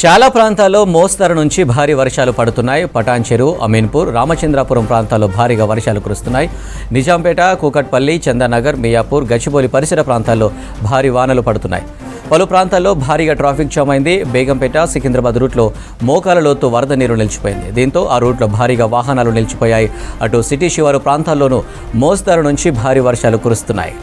చాలా ప్రాంతాల్లో మోస్తరు నుంచి భారీ వర్షాలు పడుతున్నాయి. పటాన్చెరు అమీన్పూర్ రామచంద్రాపురం ప్రాంతాల్లో భారీగా వర్షాలు కురుస్తున్నాయి. నిజాంపేట కూకట్పల్లి చందానగర్ మియాపూర్ గచ్చిబౌలి పరిసర ప్రాంతాల్లో భారీ వానలు పడుతున్నాయి. పలు ప్రాంతాల్లో భారీగా ట్రాఫిక్ జామ్ అయింది. బేగంపేట సికింద్రాబాద్ రూట్లో మోకాల లోతు వరద నీరు నిలిచిపోయింది. దీంతో ఆ రూట్లో భారీగా వాహనాలు నిలిచిపోయాయి. అటు సిటీ శివారు ప్రాంతాల్లోనూ మోస్తరు నుంచి భారీ వర్షాలు కురుస్తున్నాయి.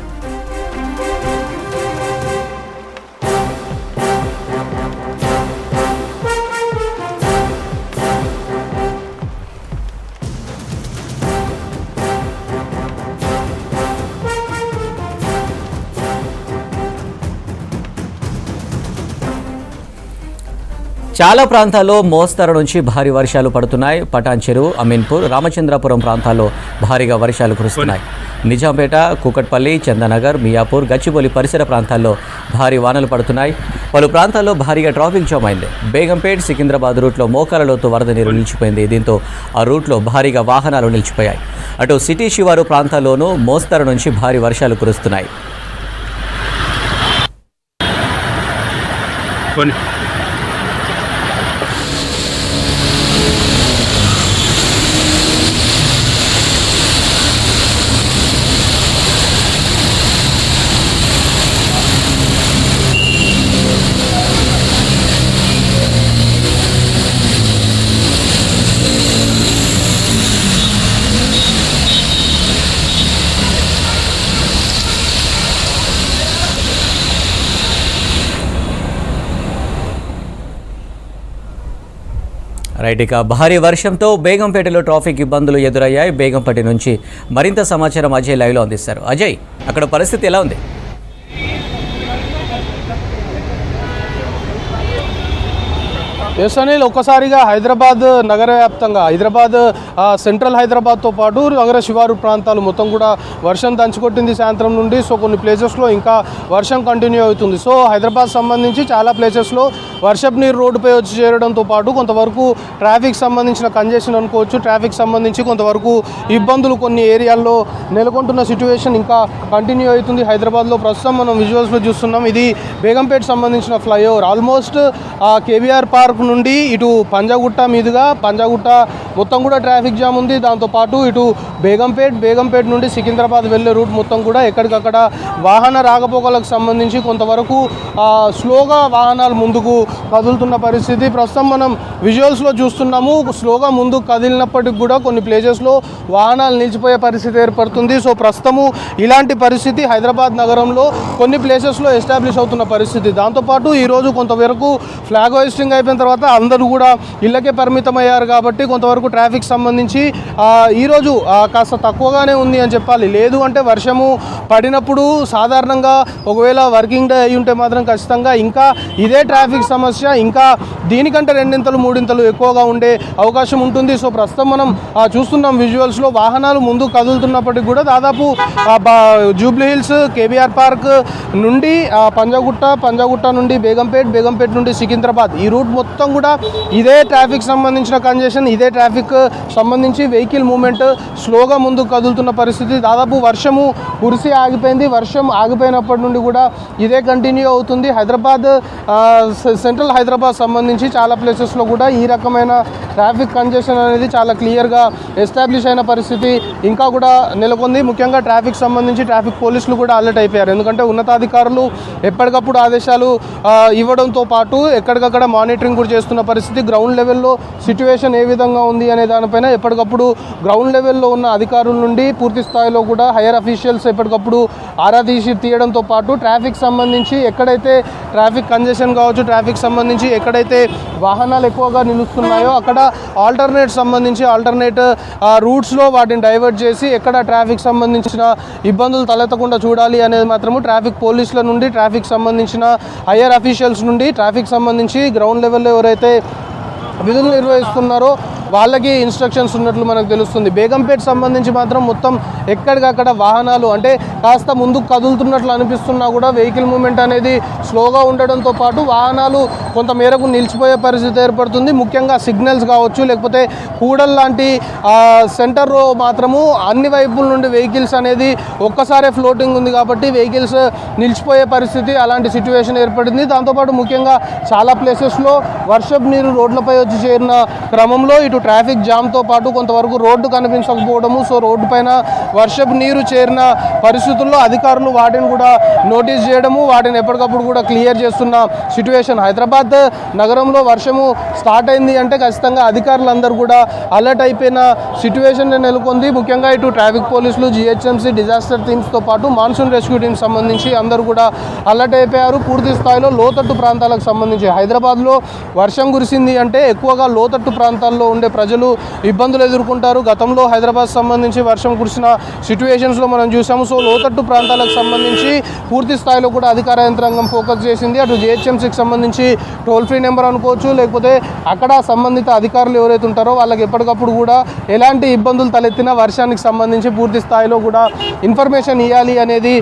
చాలా ప్రాంతాల్లో మోస్తరు నుంచి భారీ వర్షాలు పడుతున్నాయి. పటాన్ చెరువు అమీన్పూర్ రామచంద్రాపురం ప్రాంతాల్లో భారీగా వర్షాలు కురుస్తున్నాయి. నిజాంపేట కూకట్పల్లి చందనగర్ మియాపూర్ గచ్చిబౌలి పరిసర ప్రాంతాల్లో భారీ వానలు పడుతున్నాయి. పలు ప్రాంతాల్లో భారీగా ట్రాఫిక్ జామ్ అయింది. బేగంపేట్ సికింద్రాబాద్ రూట్లో మోకాల లోతు వరద నీరు నిలిచిపోయింది. దీంతో ఆ రూట్లో భారీగా వాహనాలు నిలిచిపోయాయి. అటు సిటీ శివారు ప్రాంతాల్లోనూ మోస్తరు నుంచి భారీ వర్షాలు కురుస్తున్నాయి. రైట్ ఇక భారీ వర్షంతో బేగంపేటలో ట్రాఫిక్ ఇబ్బందులు ఎదురయ్యాయి. బేగంపేట నుంచి మరింత సమాచారం అజయ్ లైవ్లో అందిస్తారు. అజయ్ అక్కడ పరిస్థితి ఎలా ఉంది? ఎస్ అనిల్ ఒక్కసారిగా హైదరాబాద్ నగర వ్యాప్తంగా హైదరాబాద్ సెంట్రల్ హైదరాబాద్తో పాటు నగర శివారు ప్రాంతాలు మొత్తం కూడా వర్షం దంచుకొట్టింది సాయంత్రం నుండి. సో కొన్ని ప్లేసెస్లో ఇంకా వర్షం కంటిన్యూ అవుతుంది. సో హైదరాబాద్ సంబంధించి చాలా ప్లేసెస్లో వర్షపు నీరు రోడ్డుపై వచ్చి చేరడంతో పాటు కొంతవరకు ట్రాఫిక్ సంబంధించిన కంజెషన్ అనుకోవచ్చు. ట్రాఫిక్ సంబంధించి కొంతవరకు ఇబ్బందులు కొన్ని ఏరియాల్లో నెలకొంటున్న సిచ్యువేషన్ ఇంకా కంటిన్యూ అవుతుంది. హైదరాబాద్లో ప్రస్తుతం మనం విజువల్స్లో చూస్తున్నాం. ఇది బేగంపేట సంబంధించిన ఫ్లైఓవర్. ఆల్మోస్ట్ కేబీఆర్ పార్క్ నుండి ఇటు పంజాగుట్ట మీదుగా పంజాగుట్ట మొత్తం కూడా ట్రాఫిక్ జామ్ ఉంది. దాంతోపాటు ఇటు బేగంపేట్ బేగంపేట్ నుండి సికింద్రాబాద్ వెళ్ళే రూట్ మొత్తం కూడా ఎక్కడికక్కడ వాహన రాకపోకలకు సంబంధించి కొంతవరకు స్లోగా వాహనాలు ముందుకు కదులుతున్న పరిస్థితి. ప్రస్తుతం మనం విజువల్స్లో చూస్తున్నాము. స్లోగా ముందుకు కదిలినప్పటికి కూడా కొన్ని ప్లేసెస్లో వాహనాలు నిలిచిపోయే పరిస్థితి ఏర్పడుతుంది. సో ప్రస్తుతము ఇలాంటి పరిస్థితి హైదరాబాద్ నగరంలో కొన్ని ప్లేసెస్లో ఎస్టాబ్లిష్ అవుతున్న పరిస్థితి. దాంతోపాటు ఈరోజు కొంతవరకు ఫ్లాగ్ హోయిస్టింగ్ అయిపోయిన తర్వాత అందరూ కూడా ఇళ్ళకే పరిమితం అయ్యారు కాబట్టి కొంతవరకు ట్రాఫిక్ సంబంధించి ఈరోజు కాస్త తక్కువగానే ఉంది అని చెప్పాలి. లేదు అంటే వర్షము పడినప్పుడు సాధారణంగా ఒకవేళ వర్కింగ్ డే అయి ఉంటే మాత్రం ఖచ్చితంగా ఇంకా ఇదే ట్రాఫిక్ సమస్య ఇంకా దీనికంటే రెండింతలు మూడింతలు ఎక్కువగా ఉండే అవకాశం ఉంటుంది. సో ప్రస్తుతం మనం చూస్తున్నాం విజువల్స్లో వాహనాలు ముందు కదులుతున్నప్పటికీ కూడా దాదాపు జూబ్లీ హిల్స్ కేబీఆర్ పార్క్ నుండి పంజాగుట్ట పంజాగుట్ట నుండి బేగంపేట్ బేగంపేట్ నుండి సికింద్రాబాద్ ఈ రూట్ మొత్తం కూడా ఇదే ట్రాఫిక్ సంబంధించిన కంజెషన్ ఇదే ట్రాఫిక్ సంబంధించి వెహికల్ మూమెంట్ స్లోగా ముందుకు కదులుతున్న పరిస్థితి. దాదాపు వర్షము కురిసి ఆగిపోయింది. వర్షం ఆగిపోయినప్పటి నుండి కూడా ఇదే కంటిన్యూ అవుతుంది. హైదరాబాద్ సెంట్రల్ హైదరాబాద్ సంబంధించి చాలా ప్లేసెస్లో కూడా ఈ రకమైన ట్రాఫిక్ కంజెషన్ అనేది చాలా క్లియర్గా ఎస్టాబ్లిష్ అయిన పరిస్థితి. ఇంకా కూడా నెలకొంది. ముఖ్యంగా ట్రాఫిక్ సంబంధించి ట్రాఫిక్ పోలీసులు కూడా అలర్ట్ అయిపోయారు. ఎందుకంటే ఉన్నతాధికారులు ఎప్పటికప్పుడు ఆదేశాలు ఇవ్వడంతో పాటు ఎక్కడికక్కడ మానిటరింగ్ కూడా చేస్తున్న పరిస్థితి గ్రౌండ్ లెవెల్లో సిచ్యువేషన్ ఏ విధంగా ఉంది అనే దానిపైన ఎప్పటికప్పుడు గ్రౌండ్ లెవెల్లో ఉన్న అధికారుల నుండి పూర్తి స్థాయిలో కూడా హైయర్ అఫీషియల్స్ ఎప్పటికప్పుడు ఆరా తీసి తీయడంతో పాటు ట్రాఫిక్ సంబంధించి ఎక్కడైతే ట్రాఫిక్ కంజెషన్ కావచ్చు ట్రాఫిక్ సంబంధించి ఎక్కడైతే వాహనాలు ఎక్కువగా నిలుస్తున్నాయో అక్కడ ఆల్టర్నేట్ సంబంధించి ఆల్టర్నేట్ రూట్స్లో వాటిని డైవర్ట్ చేసి ఎక్కడ ట్రాఫిక్ సంబంధించిన ఇబ్బందులు తలెత్తకుండా చూడాలి అనేది మాత్రము ట్రాఫిక్ పోలీసుల నుండి ట్రాఫిక్ సంబంధించిన హైయర్ అఫీషియల్స్ నుండి ట్రాఫిక్ సంబంధించి గ్రౌండ్ లెవెల్లో ఎవరైతే విధులు నిర్వహిస్తున్నారో వాళ్ళకి ఇన్స్ట్రక్షన్స్ ఉన్నట్లు మనకు తెలుస్తుంది. బేగంపేట సంబంధించి మాత్రం మొత్తం ఎక్కడికక్కడ వాహనాలు అంటే కాస్త ముందుకు కదులుతున్నట్లు అనిపిస్తున్నా కూడా వెహికల్ మూమెంట్ అనేది స్లోగా ఉండడంతో పాటు వాహనాలు కొంత మేరకు నిలిచిపోయే పరిస్థితి ఏర్పడుతుంది. ముఖ్యంగా సిగ్నల్స్ కావచ్చు లేకపోతే కూడల్ లాంటి సెంటర్ సెంటర్లో మాత్రము అన్ని వైపుల నుండి వెహికల్స్ అనేది ఒక్కసారే ఫ్లోటింగ్ ఉంది కాబట్టి వెహికల్స్ నిలిచిపోయే పరిస్థితి అలాంటి సిచ్యువేషన్ ఏర్పడింది. దాంతోపాటు ముఖ్యంగా చాలా ప్లేసెస్లో వర్షపు నీరు రోడ్లపై వచ్చి చేరిన క్రమంలో ఇటు ట్రాఫిక్ జామ్తో పాటు కొంతవరకు రోడ్డు కనిపించకపోవడము సో రోడ్డు పైన వర్షపు నీరు చేరిన పరిస్థితుల్లో అధికారులు వాటిని కూడా నోటీస్ చేయడము వాటిని ఎప్పటికప్పుడు కూడా క్లియర్ చేస్తున్న సిచ్యువేషన్ హైదరాబాద్ నగరంలో వర్షము స్టార్ట్ అయింది అంటే ఖచ్చితంగా అధికారులందరూ కూడా అలర్ట్ అయిపోయిన సిచ్యువేషన్ నెలకొంది. ముఖ్యంగా ఇటు ట్రాఫిక్ పోలీసులు జిహెచ్ఎంసీ డిజాస్టర్ టీమ్స్తో పాటు మాన్సూన్ రెస్క్యూ టీమ్ సంబంధించి అందరూ కూడా అలర్ట్ అయిపోయారు. పూర్తి స్థాయిలో లోతట్టు ప్రాంతాలకు సంబంధించి హైదరాబాద్లో వర్షం కురిసింది అంటే ఎక్కువగా లోతట్టు ప్రాంతాల్లో ఉండే ప్రజలు ఇబ్బందులు ఎదుర్కొంటారు. గతంలో హైదరాబాద్ సంబంధించి వర్షం కురిసిన సిచ్యువేషన్స్లో మనం చూసాము. సో లోతట్టు ప్రాంతాలకు సంబంధించి పూర్తి స్థాయిలో కూడా అధికార యంత్రాంగం ఫోకస్ చేసింది. అటు జిహెచ్ఎంసీకి సంబంధించి టోల్ ఫ్రీ నెంబర్ అనుకోవచ్చు లేకపోతే అక్కడ సంబంధిత అధికారులు ఎవరైతే ఉంటారో వాళ్ళకి ఎప్పటికప్పుడు కూడా ఎలాంటి ఇబ్బందులు తలెత్తినా వర్షానికి సంబంధించి పూర్తి స్థాయిలో కూడా ఇన్ఫర్మేషన్ ఇవ్వాలి అనేది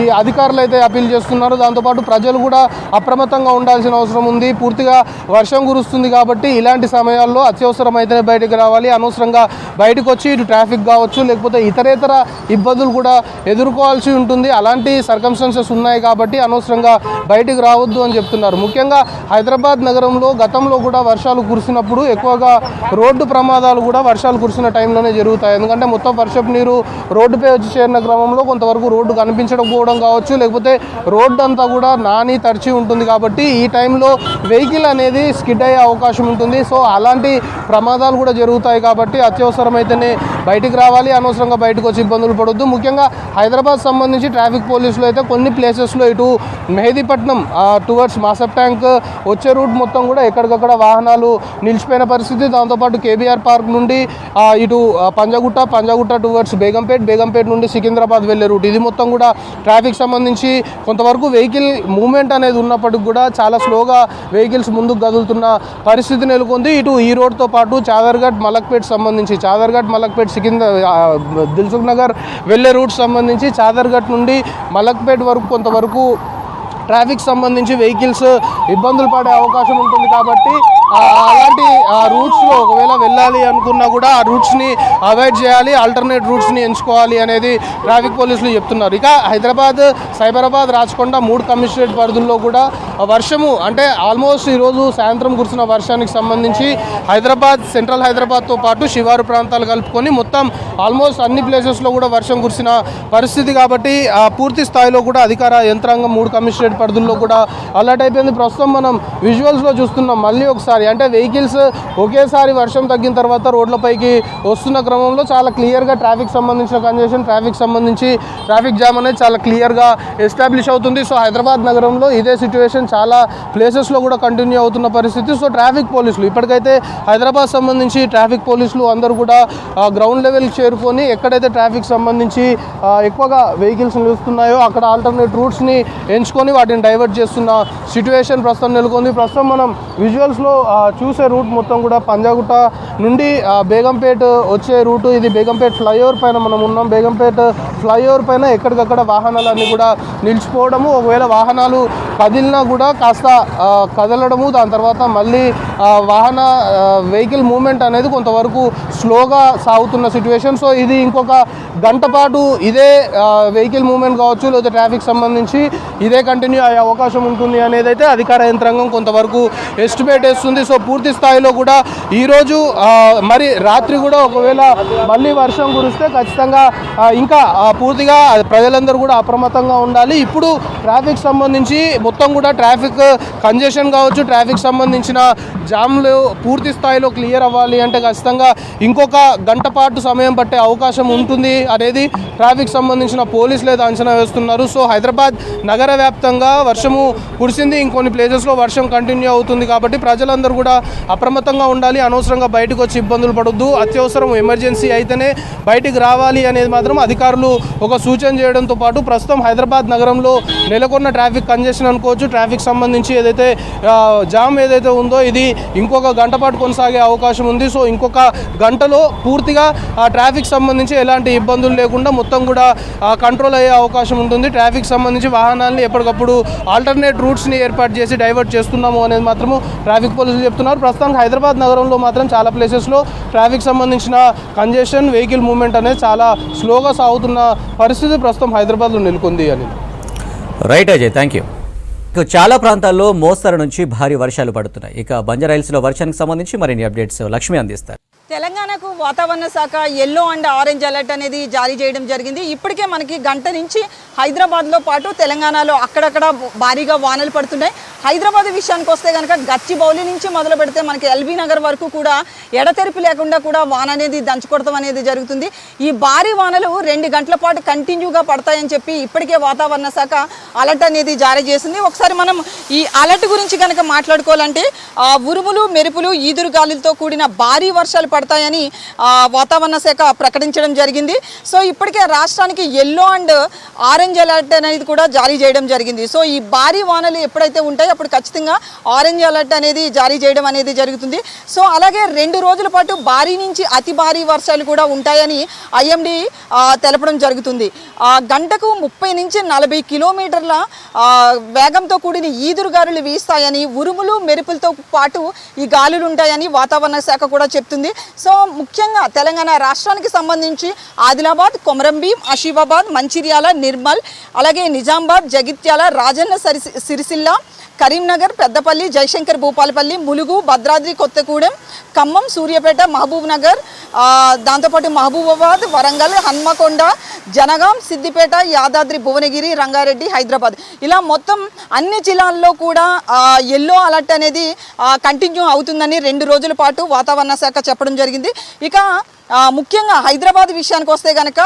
ఈ అధికారులు అయితే అప్పీల్ చేస్తున్నారు. దాంతోపాటు ప్రజలు కూడా అప్రమత్తంగా ఉండాల్సిన అవసరం ఉంది. పూర్తిగా వర్షం కురుస్తుంది కాబట్టి ఇలాంటి సమయాల్లో అత్యవసరం అయితేనే బయటకు రావాలి అనవసరంగా బయటకు వచ్చి ఇటు ట్రాఫిక్ కావచ్చు లేకపోతే ఇతరేతర ఇబ్బందులు కూడా ఎదుర్కోవాల్సి ఉంటుంది. అలాంటి సర్కమ్స్టాన్సెస్ ఉన్నాయి కాబట్టి అనవసరంగా బయటకు రావద్దు అని చెప్తున్నారు. ముఖ్యంగా హైదరాబాద్ నగరంలో గతంలో కూడా వర్షాలు కురిసినప్పుడు ఎక్కువగా రోడ్డు ప్రమాదాలు కూడా వర్షాలు కురిసిన టైంలోనే జరుగుతాయి. ఎందుకంటే మొత్తం వర్షపు నీరు రోడ్డుపై వచ్చి చేరిన క్రమంలో కొంతవరకు రోడ్డు కనిపించకపోవడం కావచ్చు లేకపోతే రోడ్డు అంతా కూడా నాని తడిచి ఉంటుంది కాబట్టి ఈ టైంలో వెహికల్ అనేది స్కిడ్ అయ్యే అవకాశం ఉంటుంది. సో అలాంటి ప్రమాదాలు కూడా జరుగుతాయి కాబట్టి అత్యవసరమైతేనే బయటికి రావాలి. అనవసరంగా బయటకు వచ్చి ఇబ్బందులు పడొద్దు. ముఖ్యంగా హైదరాబాద్ సంబంధించి ట్రాఫిక్ పోలీసులు అయితే కొన్ని ప్లేసెస్లో ఇటు మెహదీపట్నం టువర్డ్స్ మాసప్ ట్యాంక్ వచ్చే రూట్ మొత్తం కూడా ఎక్కడికక్కడ వాహనాలు నిలిచిపోయిన పరిస్థితి. దాంతోపాటు కేబీఆర్ పార్క్ నుండి ఇటు పంజాగుట్ట పంజాగుట్ట టువర్డ్స్ బేగంపేట్ బేగంపేట్ నుండి సికింద్రాబాద్ వెళ్ళే రూట్. ఇది మొత్తం కూడా ట్రాఫిక్ సంబంధించి కొంతవరకు వెహికల్ మూవ్మెంట్ అనేది ఉన్నప్పటికి కూడా చాలా స్లోగా వెహికల్స్ ముందుకు కదులుతున్న పరిస్థితి నెలకొంది. ఇటు ఈ రోడ్తో పాటు చాదర్ఘట్ మలక్పేట్ సంబంధించి చాదర్ఘట్ మలక్పేట్ సికింద దిల్సుఖ్ నగర్ వెళ్ళే రూట్ సంబంధించి చాదర్ఘట్ నుండి మలక్పేట్ వరకు కొంతవరకు ట్రాఫిక్ సంబంధించి వెహికల్స్ ఇబ్బందులు పడే అవకాశం ఉంటుంది కాబట్టి అలాంటి ఆ రూట్స్లో ఒకవేళ వెళ్ళాలి అనుకున్నా కూడా ఆ రూట్స్ని అవాయిడ్ చేయాలి ఆల్టర్నేట్ రూట్స్ని ఎంచుకోవాలి అనేది ట్రాఫిక్ పోలీసులు చెప్తున్నారు. ఇక హైదరాబాద్ సైబరాబాద్ రాచకొండ మూడు కమిషనరేట్ పరిధుల్లో కూడా వర్షము అంటే ఆల్మోస్ట్ ఈరోజు సాయంత్రం కురిసిన వర్షానికి సంబంధించి హైదరాబాద్ సెంట్రల్ హైదరాబాద్తో పాటు శివారు ప్రాంతాలు కలుపుకొని మొత్తం ఆల్మోస్ట్ అన్ని ప్లేసెస్లో కూడా వర్షం కురిసిన పరిస్థితి కాబట్టి ఆ పూర్తి స్థాయిలో కూడా అధికార యంత్రాంగం మూడు కమిషనరేట్ పరిధుల్లో కూడా అలర్ట్ అయిపోయింది. ప్రస్తుతం మనం విజువల్స్లో చూస్తున్నాం. మళ్ళీ ఒకసారి అంటే వెహికల్స్ ఒకేసారి వర్షం తగ్గిన తర్వాత రోడ్లపైకి వస్తున్న క్రమంలో చాలా క్లియర్గా ట్రాఫిక్ సంబంధించిన కంజెషన్ ట్రాఫిక్ సంబంధించి ట్రాఫిక్ జామ్ అనేది చాలా క్లియర్గా ఎస్టాబ్లిష్ అవుతుంది. సో హైదరాబాద్ నగరంలో ఇదే సిచ్యువేషన్ చాలా ప్లేసెస్లో కూడా కంటిన్యూ అవుతున్న పరిస్థితి. సో ట్రాఫిక్ పోలీసులు ఇప్పటికైతే హైదరాబాద్ సంబంధించి ట్రాఫిక్ పోలీసులు అందరూ కూడా గ్రౌండ్ లెవెల్కి చేరుకొని ఎక్కడైతే ట్రాఫిక్ సంబంధించి ఎక్కువగా వెహికల్స్ నిలుస్తున్నాయో అక్కడ ఆల్టర్నేట్ రూట్స్ని ఎంచుకొని వాటిని డైవర్ట్ చేస్తున్న సిచ్యువేషన్ ప్రస్తుతం నెలకొంది. ప్రస్తుతం మనం విజువల్స్లో చూసే రూట్ మొత్తం కూడా పంజాగుట్ట నుండి బేగంపేట బేగంపేట్ వచ్చే రూటు. ఇది బేగంపేట్ ఫ్లైఓవర్ పైన మనం ఉన్నాం. బేగంపేట్ ఫ్లైఓవర్ పైన ఎక్కడికక్కడ వాహనాలన్నీ కూడా నిలిచిపోవడము. ఒకవేళ వాహనాలు కదిలినా కూడా కాస్త కదలడము. దాని తర్వాత మళ్ళీ వాహన వెహికల్ మూమెంట్ అనేది కొంతవరకు స్లోగా సాగుతున్న సిచ్యువేషన్. సో ఇది ఇంకొక గంట పాటు ఇదే వెహికల్ మూమెంట్ కావచ్చు లేదా ట్రాఫిక్ సంబంధించి ఇదే కంటిన్యూ అయ్యే అవకాశం ఉంటుంది అనేది అయితే అధికార యంత్రాంగం కొంతవరకు ఎస్టిమేట్ వేస్తుంది సో పూర్తి స్థాయిలో కూడా ఈరోజు మరి రాత్రి కూడా ఒకవేళ మళ్ళీ వర్షం కురిస్తే ఖచ్చితంగా ఇంకా పూర్తిగా ప్రజలందరూ కూడా అప్రమత్తంగా ఉండాలి. ఇప్పుడు ట్రాఫిక్ సంబంధించి మొత్తం కూడా ట్రాఫిక్ కంజెషన్ కావచ్చు ట్రాఫిక్ సంబంధించిన జామ్లు పూర్తి స్థాయిలో క్లియర్ అవ్వాలి అంటే ఖచ్చితంగా ఇంకొక గంట పాటు సమయం పట్టే అవకాశం ఉంటుంది అనేది ట్రాఫిక్ సంబంధించిన పోలీసులు అయితే అంచనా వేస్తున్నారు. సో హైదరాబాద్ నగర వ్యాప్తంగా వర్షము కురిసింది. ఇంకొన్ని ప్లేసెస్లో వర్షం కంటిన్యూ అవుతుంది కాబట్టి ప్రజలందరూ కూడా అప్రమత్తంగా ఉండాలి. అనవసరంగా బయటకు వచ్చి ఇబ్బందులు పడొద్దు. అత్యవసరం ఎమర్జెన్సీ అయితేనే బయటికి రావాలి అనేది మాత్రం అధికారులు ఒక సూచన చేయడంతో పాటు ప్రస్తుతం హైదరాబాద్ నగరంలో నెలకొన్న ట్రాఫిక్ కంజెషన్ అనుకోవచ్చు. ట్రాఫిక్ సంబంధించి ఏదైతే జామ్ ఏదైతే ఉందో ఇది ఇంకొక గంట పాటు కొనసాగే అవకాశం ఉంది. సో ఇంకొక గంటలో పూర్తిగా ఆ ట్రాఫిక్ సంబంధించి ఎలాంటి ఇబ్బందులు లేకుండా మొత్తం కూడా కంట్రోల్ అయ్యే అవకాశం ఉంటుంది. ట్రాఫిక్ సంబంధించి వాహనాలని ఎప్పటికప్పుడు ఆల్టర్నేట్ రూట్స్ని ఏర్పాటు చేసి డైవర్ట్ చేస్తున్నాము అనేది మాత్రము ట్రాఫిక్ పోలీసులు చెప్తున్నారు. ప్రస్తుతానికి హైదరాబాద్ నగరంలో మాత్రం చాలా ప్లేసెస్లో ట్రాఫిక్ సంబంధించిన కంజెషన్ వెహికల్ మూవ్మెంట్ అనేది చాలా స్లోగా సాగుతున్న పరిస్థితి ప్రస్తుతం హైదరాబాద్లో నెలకొంది అని. రైట్ అజయ్ థ్యాంక్ యూ ఇక చాలా ప్రాంతాల్లో మోస్తరు నుంచి భారీ వర్షాలు పడుతున్నాయి. ఇక బంజారాయిల్స్లో వర్షానికి సంబంధించి మరిన్ని అప్డేట్స్ లక్ష్మి అందిస్తారు. తెలంగాణకు వాతావరణ శాఖ ఎల్లో అండ్ ఆరెంజ్ అలర్ట్ అనేది జారీ చేయడం జరిగింది. ఇప్పటికే మనకి గంట నుంచి హైదరాబాద్లో పాటు తెలంగాణలో అక్కడక్కడ భారీగా వానలు పడుతున్నాయి. హైదరాబాద్ విషయానికి వస్తే కనుక గచ్చిబౌలి నుంచి మొదలు పెడితే మనకి ఎల్బీ నగర్ వరకు కూడా ఎడతెరిపి లేకుండా కూడా వాన అనేది దంచుకొడతాం అనేది జరుగుతుంది. ఈ భారీ వానలు రెండు గంటల పాటు కంటిన్యూగా పడతాయని చెప్పి ఇప్పటికే వాతావరణ శాఖ అలర్ట్ అనేది జారీ చేసింది. ఒకసారి మనం ఈ అలర్ట్ గురించి కనుక మాట్లాడుకోవాలంటే ఉరుములు మెరుపులు ఈదురు గాలులతో కూడిన భారీ వర్షాలు పడతాయని ఆ, వాతావరణ శాఖ ప్రకటించడం జరిగింది. సో ఇప్పటికే రాష్ట్రానికి ఎల్లో అండ్ ఆరెంజ్ అలర్ట్ అనేది కూడా జారీ చేయడం జరిగింది. సో ఈ భారీ వానలు ఎప్పుడైతే ఉంటాయో అప్పుడు ఖచ్చితంగా ఆరెంజ్ అలర్ట్ అనేది జారీ చేయడం అనేది జరుగుతుంది. సో అలాగే రెండు రోజుల పాటు భారీ నుంచి అతి భారీ వర్షాలు కూడా ఉంటాయని ఐఎండి తెలపడం జరుగుతుంది. గంటకు ముప్పై నుంచి నలభై కిలోమీటర్ల వేగంతో కూడిన ఈదురుగాలులు వీస్తాయని ఉరుములు మెరుపులతో పాటు ఈ గాలులు ఉంటాయని వాతావరణ శాఖ కూడా చెప్తుంది. సో ముఖ్యంగా తెలంగాణ రాష్ట్రానికి సంబంధించి ఆదిలాబాద్ కొమరంభీం ఆసిఫాబాద్ మంచిర్యాల నిర్మల్ అలాగే నిజామాబాద్ జగిత్యాల రాజన్న సిరిసిల్ల కరీంనగర్ పెద్దపల్లి జయశంకర్ భూపాలపల్లి ములుగు భద్రాద్రి కొత్తగూడెం ఖమ్మం సూర్యాపేట మహబూబ్ నగర్ దాంతోపాటు మహబూబాబాద్ వరంగల్ హన్మకొండ జనగాం సిద్దిపేట యాదాద్రి భువనగిరి రంగారెడ్డి హైదరాబాద్. ఇలా మొత్తం అన్ని జిల్లాల్లో కూడా ఎల్లో అలర్ట్ అనేది కంటిన్యూ అవుతుందని రెండు రోజుల పాటు వాతావరణ శాఖ చెప్పడం జరిగింది. ఇక ముఖ్యంగా హైదరాబాద్ విషయానికి వస్తే కనుక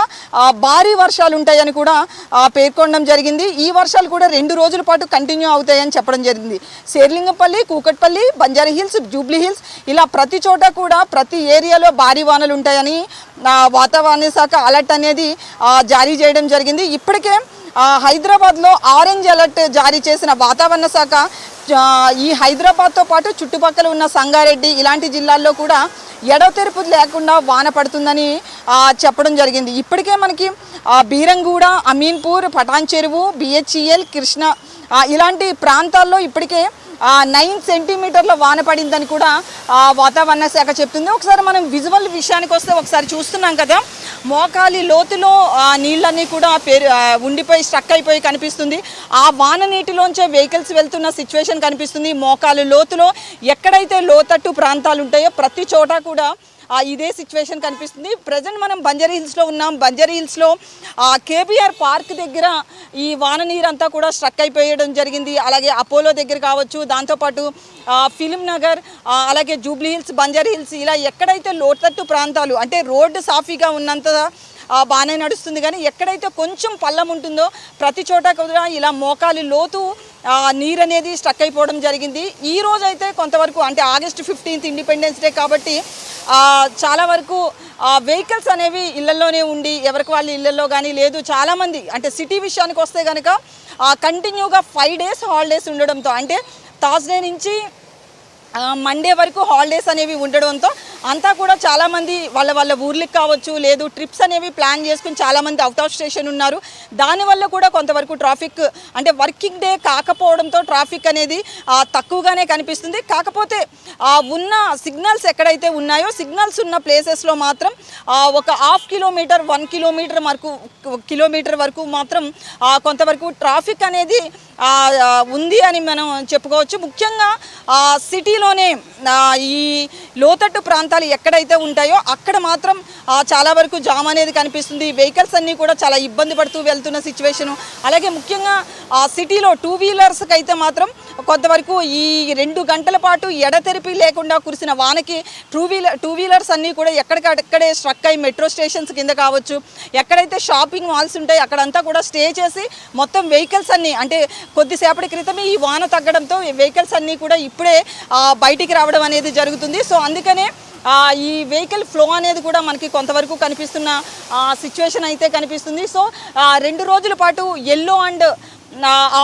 భారీ వర్షాలు ఉంటాయని కూడా పేర్కొనడం జరిగింది. ఈ వర్షాలు కూడా రెండు రోజుల పాటు కంటిన్యూ అవుతాయని చెప్పడం జరిగింది. శేర్లింగంపల్లి కూకట్పల్లి బంజారా హిల్స్ జూబ్లీ హిల్స్ ఇలా ప్రతి చోట కూడా ప్రతి ఏరియాలో భారీ వానలు ఉంటాయని వాతావరణ శాఖ అలర్ట్ అనేది జారీ చేయడం జరిగింది. ఇప్పటికే హైదరాబాద్లో ఆరెంజ్ అలర్ట్ జారీ చేసిన వాతావరణ శాఖ ఈ హైదరాబాద్తో పాటు చుట్టుపక్కల ఉన్న సంగారెడ్డి ఇలాంటి జిల్లాల్లో కూడా ఎడతెరుపు లేకుండా వాన పడుతుందని చెప్పడం జరిగింది. ఇప్పటికే మనకి బీరంగూడ అమీన్పూర్ పటాన్ చెరువు బిహెచ్ఈఎల్ కృష్ణ ఇలాంటి ప్రాంతాల్లో ఇప్పటికే నైన్ సెంటీమీటర్ల వాన పడిందని కూడా ఆ, వాతావరణ శాఖ చెప్తుంది. ఒకసారి మనం విజువల్ విషయానికి వస్తే ఒకసారి చూస్తున్నాం కదా మోకాలి లోతులో ఆ, నీళ్ళన్నీ కూడా పేరు ఉండిపోయి స్ట్రక్ అయిపోయి కనిపిస్తుంది. ఆ వాన నీటిలోంచే వెహికల్స్ వెళ్తున్న సిచ్యువేషన్ కనిపిస్తుంది. మోకాలి లోతులో ఎక్కడైతే లోతట్టు ప్రాంతాలు ఉంటాయో ప్రతి చోట కూడా ఇదే సిచ్యువేషన్ కనిపిస్తుంది. ప్రజెంట్ మనం బంజరీ హిల్స్లో ఉన్నాం. బంజరీ హిల్స్లో కేబీఆర్ పార్క్ దగ్గర ఈ వాన నీరంతా కూడా స్ట్రక్ అయిపోయడం జరిగింది. అలాగే అపోలో దగ్గర కావచ్చు దాంతోపాటు ఫిలిం నగర్ అలాగే జూబ్లీ హిల్స్ బంజారీ హిల్స్ ఇలా ఎక్కడైతే లోతట్టు ప్రాంతాలు అంటే రోడ్డు సాఫీగా ఉన్నంత బాగానే నడుస్తుంది కానీ ఎక్కడైతే కొంచెం పల్లం ఉంటుందో ప్రతి చోట కూడా ఇలా మోకాలి లోతు నీరు అనేది స్టక్ అయిపోవడం జరిగింది. ఈ రోజు అయితే కొంతవరకు అంటే ఆగస్ట్ ఫిఫ్టీన్త్ ఇండిపెండెన్స్ డే కాబట్టి చాలా వరకు వెహికల్స్ అనేవి ఇళ్ళలోనే ఉండి ఎవరికి వాళ్ళ ఇళ్ళలో కానీ లేదు. చాలామంది అంటే సిటీ విషయానికి వస్తే కనుక కంటిన్యూగా ఫైవ్ డేస్ హాలిడేస్ ఉండడంతో అంటే థర్స్డే నుంచి మండే వరకు హాలిడేస్ అనేవి ఉండడంతో అంతా కూడా చాలామంది వాళ్ళ వాళ్ళ ఊర్లకు కావచ్చు లేదు ట్రిప్స్ అనేవి ప్లాన్ చేసుకుని చాలామంది అవుట్ ఆఫ్ స్టేషన్ ఉన్నారు. దానివల్ల కూడా కొంతవరకు ట్రాఫిక్ అంటే వర్కింగ్ డే కాకపోవడంతో ట్రాఫిక్ అనేది తక్కువగానే కనిపిస్తుంది. కాకపోతే ఉన్న సిగ్నల్స్ ఎక్కడైతే ఉన్నాయో సిగ్నల్స్ ఉన్న ప్లేసెస్లో మాత్రం ఒక హాఫ్ కిలోమీటర్ వన్ కిలోమీటర్ వరకు కిలోమీటర్ వరకు మాత్రం కొంతవరకు ట్రాఫిక్ అనేది ఉంది అని మనం చెప్పుకోవచ్చు. ముఖ్యంగా ఆ, సిటీలోనే ఈ లోతట్టు ప్రాంతాలు ఎక్కడైతే ఉంటాయో అక్కడ మాత్రం చాలా వరకు జామ్ అనేది కనిపిస్తుంది. వెహికల్స్ అన్నీ కూడా చాలా ఇబ్బంది పడుతూ వెళ్తున్న సిచ్యువేషను. అలాగే ముఖ్యంగా ఆ సిటీలో టూ వీలర్స్కి అయితే మాత్రం కొంతవరకు ఈ రెండు గంటల పాటు ఎడతెరిపి లేకుండా కురిసిన వానకి టూ వీలర్ టూ వీలర్స్ అన్నీ కూడా ఎక్కడికక్కడే స్ట్రక్ అయ్యి మెట్రో స్టేషన్స్ కింద కావచ్చు ఎక్కడైతే షాపింగ్ మాల్స్ ఉంటాయి అక్కడంతా కూడా స్టే చేసి మొత్తం వెహికల్స్ అన్నీ అంటే కొద్దిసేపటి క్రితమే ఈ వాన తగ్గడంతో వెహికల్స్ అన్నీ కూడా ఇప్పుడే బయటికి రావడం అనేది జరుగుతుంది. సో అందుకనే ఈ వెహికల్ ఫ్లో అనేది కూడా మనకి కొంతవరకు కనిపిస్తున్న సిచ్యువేషన్ అయితే కనిపిస్తుంది. సో రెండు రోజుల పాటు ఎల్లో అండ్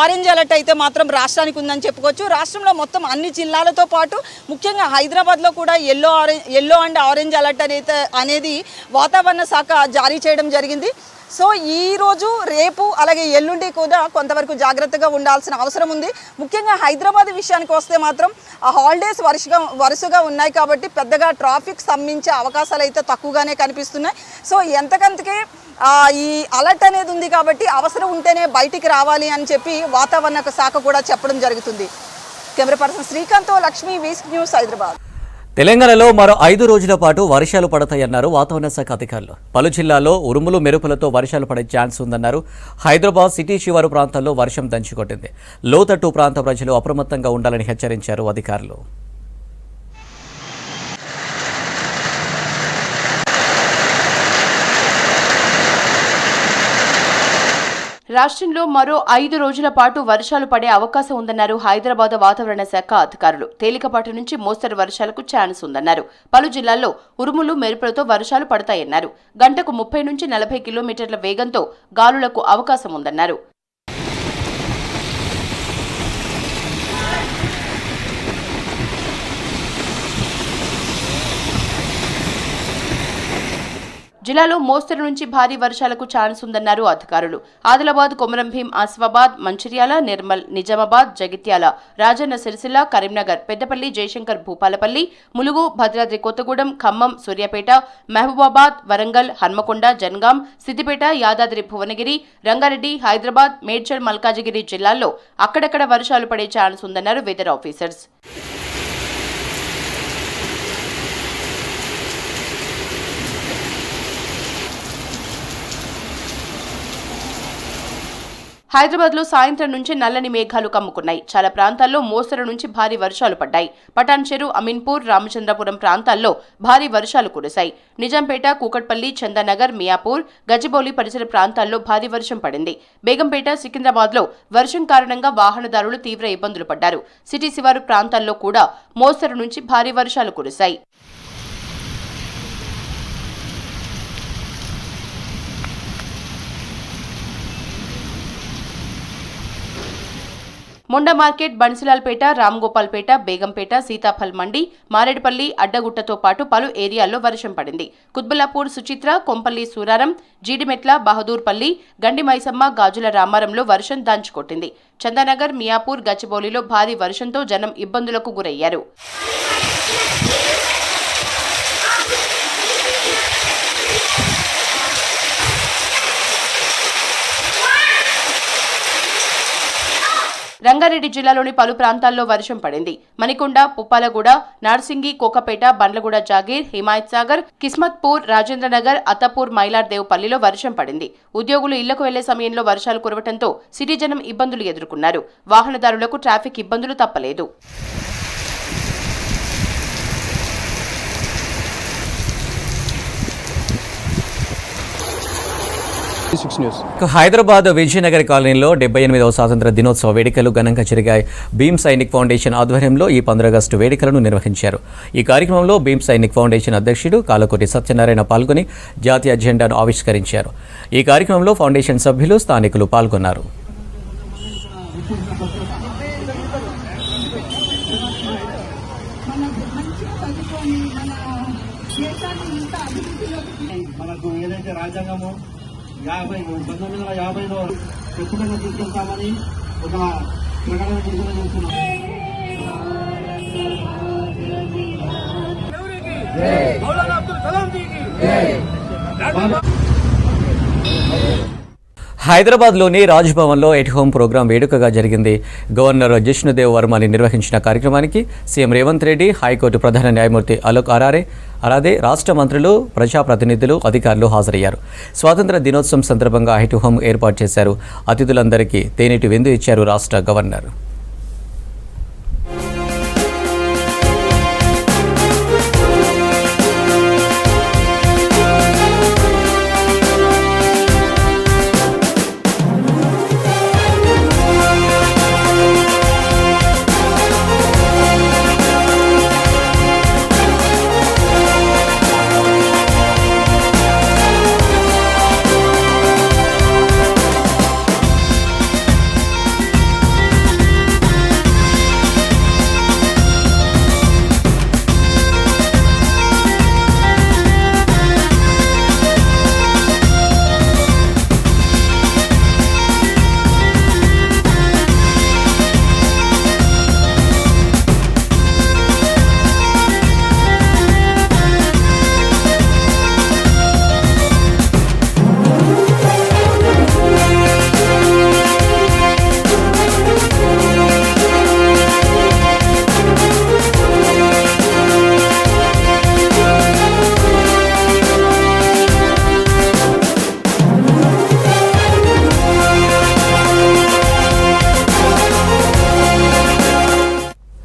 ఆరెంజ్ అలర్ట్ అయితే మాత్రం రాష్ట్రానికి ఉందని చెప్పుకోవచ్చు. రాష్ట్రంలో మొత్తం అన్ని జిల్లాలతో పాటు ముఖ్యంగా హైదరాబాద్లో కూడా yellow orange yellow and orange alert అనేది అనేది వాతావరణ శాఖ జారీ చేయడం జరిగింది. సో ఈ రోజు రేపు అలాగే ఎల్లుండి కూడా కొంతవరకు జాగ్రత్తగా ఉండాల్సిన అవసరం ఉంది. ముఖ్యంగా హైదరాబాద్ విషయానికి వస్తే మాత్రం ఆ హాలిడేస్ వరుసగా వరుసగా ఉన్నాయి కాబట్టి పెద్దగా ట్రాఫిక్ స్తంభించే అవకాశాలు అయితే తక్కువగానే కనిపిస్తున్నాయి. సో ఎంతకంతకే ఈ అలర్ట్ అనేది ఉంది కాబట్టి అవసరం ఉంటేనే బయటికి రావాలి అని చెప్పి వాతావరణ శాఖ కూడా చెప్పడం జరుగుతుంది. కెమెరా పర్సన్ శ్రీకాంత్ లక్ష్మి వీస్ న్యూస్ హైదరాబాద్. తెలంగాణలో మరో ఐదు రోజుల పాటు వర్షాలు పడతాయన్నారు వాతావరణ శాఖ అధికారులు. పలు జిల్లాల్లో ఉరుములు మెరుపులతో వర్షాలు పడే ఛాన్స్ ఉందన్నారు. హైదరాబాద్ సిటీ శివారు ప్రాంతాల్లో వర్షం దంచుకొట్టింది. లోతట్టు ప్రాంత ప్రజలు అప్రమత్తంగా ఉండాలని హెచ్చరించారు అధికారులు. రాష్ట్రంలో మరో ఐదు రోజుల పాటు వర్షాలు పడే అవకాశం ఉందన్నారు హైదరాబాద్ వాతావరణ శాఖ అధికారులు. తేలికపాటి నుంచి మోస్తరు వర్షాలకు ఛాన్స్ ఉందన్నారు. పలు జిల్లాల్లో ఉరుములు మెరుపులతో వర్షాలు పడతాయన్నారు. గంటకు ముప్పై నుంచి నలభై కిలోమీటర్ల వేగంతో గాలులకు అవకాశం ఉందన్నారు. జిల్లాలో మోస్తరు నుంచి భారీ వర్షాలకు ఛాన్స్ ఉందన్నారు అధికారులు. ఆదిలాబాద్ కొమరం భీం ఆసిఫాబాద్ మంచిర్యాల నిర్మల్ నిజామాబాద్ జగిత్యాల రాజన్న సిరిసిల్ల కరీంనగర్ పెద్దపల్లి జయశంకర్ భూపాలపల్లి ములుగు భద్రాద్రి కొత్తగూడెం ఖమ్మం సూర్యాపేట మహబూబాబాద్ వరంగల్ హన్మకొండ జన్గాం సిద్దిపేట యాదాద్రి భువనగిరి రంగారెడ్డి హైదరాబాద్ మేడ్చల్ మల్కాజిగిరి జిల్లాల్లో అక్కడక్కడ వర్షాలు పడే ఛాన్స్ ఉందన్నారు వెదర్ ఆఫీసర్స్. హైదరాబాద్లో సాయంత్రం నుంచి నల్లని మేఘాలు కమ్ముకున్నాయి. చాలా ప్రాంతాల్లో మోస్తరు నుంచి భారీ వర్షాలు పడ్డాయి. పటాన్ చెరు అమీన్పూర్ రామచంద్రపురం ప్రాంతాల్లో భారీ వర్షాలు కురిశాయి. నిజాంపేట కూకట్పల్లి చందానగర్ మియాపూర్ గజిబౌలి పరిసర ప్రాంతాల్లో భారీ వర్షం పడింది. బేగంపేట సికింద్రాబాద్లో వర్షం కారణంగా వాహనదారులు తీవ్ర ఇబ్బందులు పడ్డారు. సిటీ శివారు ప్రాంతాల్లో కూడా మోస్తరు నుంచి భారీ వర్షాలు కురిశాయి. మొండ మార్కెట్ బన్సిలాల్పేట రామ్గోపాల్పేట బేగంపేట సీతాఫల్ మండి మారేడుపల్లి అడ్డగుట్టతో పాటు పలు ఏరియాల్లో వర్షం పడింది. కుత్బుల్లాపూర్ సుచిత్ర కొంపల్లి సూరారం జీడిమెట్ల బహదూర్పల్లి గండి మైసమ్మ గాజుల రామారంలో వర్షం దంచుకొట్టింది. చందానగర్ మియాపూర్ గచ్చిబౌలిలో భారీ వర్షంతో జనం ఇబ్బందులకు గురయ్యారు. రంగారెడ్డి జిల్లాలోని పలు ప్రాంతాల్లో వర్షం పడింది. మణికొండ పుప్పాలగూడ నార్సింగి కోకపేట బండ్లగూడ జాగీర్ హిమాయత్ సాగర్ కిస్మత్పూర్ రాజేంద్రనగర్ అత్తపూర్ మైలార్దేవ్ పల్లిలో వర్షం పడింది. ఉద్యోగులు ఇళ్ళకు వెళ్ళే సమయంలో వర్షాలు కురవటంతో సిటీ జనం ఇబ్బందులు ఎదుర్కొన్నారు. వాహనదారులకు ట్రాఫిక్ ఇబ్బందులు తప్పలేదు సిక్స్ న్యూస్ ఇక హైదరాబాద్ విజయనగర్ కాలనీలో డెబ్బై ఎనిమిదవ స్వాతంత్ర దినోత్సవ వేడుకలు ఘనంగా జరిగాయి. భీమ్ సైనిక్ ఫౌండేషన్ ఆధ్వర్యంలో ఈ పంద్రాగస్టు వేడుకలను నిర్వహించారు. ఈ కార్యక్రమంలో భీమ్ సైనిక్ ఫౌండేషన్ అధ్యక్షుడు కాలకోటి సత్యనారాయణ పాల్గొని జాతీయ జెండాను ఆవిష్కరించారు. ఈ కార్యక్రమంలో ఫౌండేషన్ సభ్యులు స్థానికులు పాల్గొన్నారు. మనకు ఏదైతే రాజ్యాంగము యాభై పంతొమ్మిది వందల యాభైలో ఖచ్చితంగా తీసుకెళ్తామని ఒక ప్రకటన విడుదల చేస్తున్నాం. హైదరాబాద్లోని రాజ్భవన్లో ఎట్ హోమ్ ప్రోగ్రాం వేడుకగా జరిగింది. గవర్నర్ జిష్ణుదేవ్ వర్మని నిర్వహించిన కార్యక్రమానికి సీఎం రేవంత్ రెడ్డి హైకోర్టు ప్రధాన న్యాయమూర్తి అలోక్ అరారే అలాగే రాష్ట్ర మంత్రులు ప్రజాప్రతినిధులు అధికారులు హాజరయ్యారు. స్వాతంత్ర దినోత్సవం సందర్భంగా ఎట్ హోమ్ ఏర్పాటు చేశారు. అతిథులందరికీ తేనెటి విందు ఇచ్చారు రాష్ట్ర గవర్నర్.